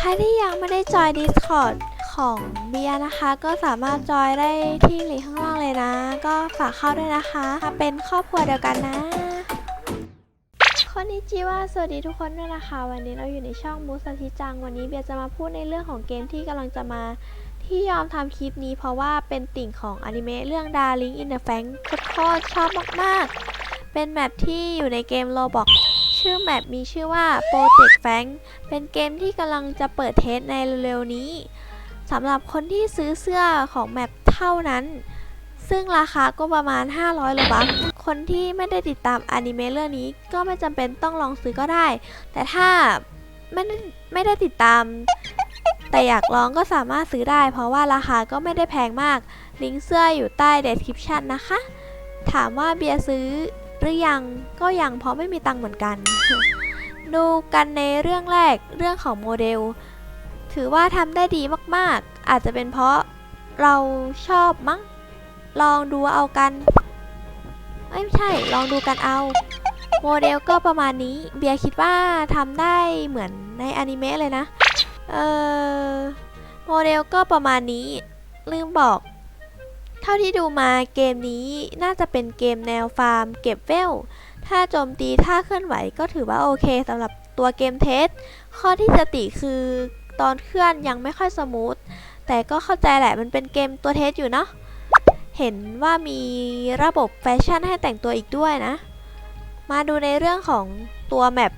ใครที่ยังไม่ได้จอย Discord ของเบียนะคะ ก็สามารถจอยได้ที่ลิงก์ข้างล่างเลยนะ ก็ฝากเข้าด้วยนะคะมาเป็นครอบครัวเดียวกันนะคนนิจิว่าสวัสดีทุกคนด้วยนะคะ วันนี้เราอยู่ในช่องมูสชิจัง วันนี้เบียจะมาพูดในเรื่องของเกมที่กำลังจะมาที่ยอมทำคลิปนี้เพราะว่าเป็นติ่งของอนิเมะเรื่อง Darling in the Franxx โคตรชอบมาก ๆ เป็นแมปที่อยู่ในเกม Roblox ชื่อแมปมีชื่อว่า Project Frank เป็นเกมที่กำลังจะเปิดเทสในเร็วๆนี้สำหรับคนที่ซื้อเสื้อของแมปเท่านั้น ซึ่งราคาก็ประมาณ 500โลบัคคนที่ไม่ได้ติดตามอนิเมะเรื่องนี้ก็ไม่จำเป็นต้องลองซื้อก็ได้ แต่ถ้าไม่ได้ไม่ได้ติดตาม แต่อยากลองก็สามารถซื้อได้ เพราะว่าราคาก็ไม่ได้แพงมาก ลิงก์เสื้ออยู่ใต้ description นะคะ ถามว่าเบียร์ซื้อ หรือยังก็ยังเพราะไม่มีตังค์เหมือนกัน ดูกันในเรื่องแรกเรื่องของโมเดล ถือว่าทำได้ดีมากๆ อาจจะเป็นเพราะเราชอบมั้ง ลองดูเอากันเอ้ยไม่ใช่ ลองดูกันเอา โมเดลก็ประมาณนี้ เบียร์คิดว่าทำได้เหมือนในอนิเมะเลยนะ เออโมเดลก็ประมาณนี้ ลืมบอกเท่าที่ดูมาเกมนี้น่าจะเป็นเกมแนวฟาร์ม เก็บเวล ถ้าโจมตีถ้าเคลื่อนไหวก็ถือว่าโอเคสำหรับตัวเกมเทส ข้อที่จะติคือตอนเคลื่อนยังไม่ค่อยสมูท แต่ก็เข้าใจแหละมันเป็นเกมตัวเทสอยู่เนาะ เห็นว่ามีระบบแฟชั่นให้แต่งตัวอีกด้วยนะ มาดูในเรื่องของตัวแมป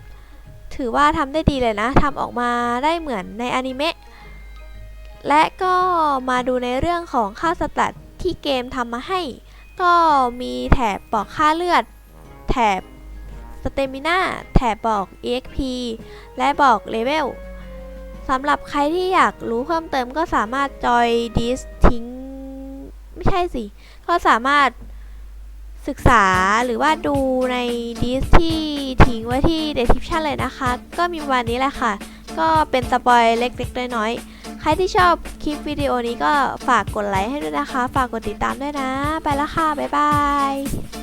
ถือว่าทำได้ดีเลยนะทำออกมาได้เหมือนในอนิเมะและก็มาดูในเรื่องของค่าสแตท ที่เกมทำมาให้ ก็มีแถบบอกค่าเลือด แถบสเตมิน่าแถบบอก EXP และบอกเลเวลสำหรับใครที่อยากรู้เพิ่มเติมก็สามารถจอยดิสทิ้งไม่ใช่สิ ก็สามารถศึกษาหรือว่าดูในดิสที่ทิ้งไว้ที่ description เลยนะคะ ก็มีวันนี้แหละค่ะ ก็เป็นสปอยเล็กๆน้อยๆ ใครที่ชอบคลิปวิดีโอนี้ก็ฝากกดไลค์ให้ด้วยนะคะ ฝากกดติดตามด้วยนะ ไปแล้วค่ะ บ๊ายบาย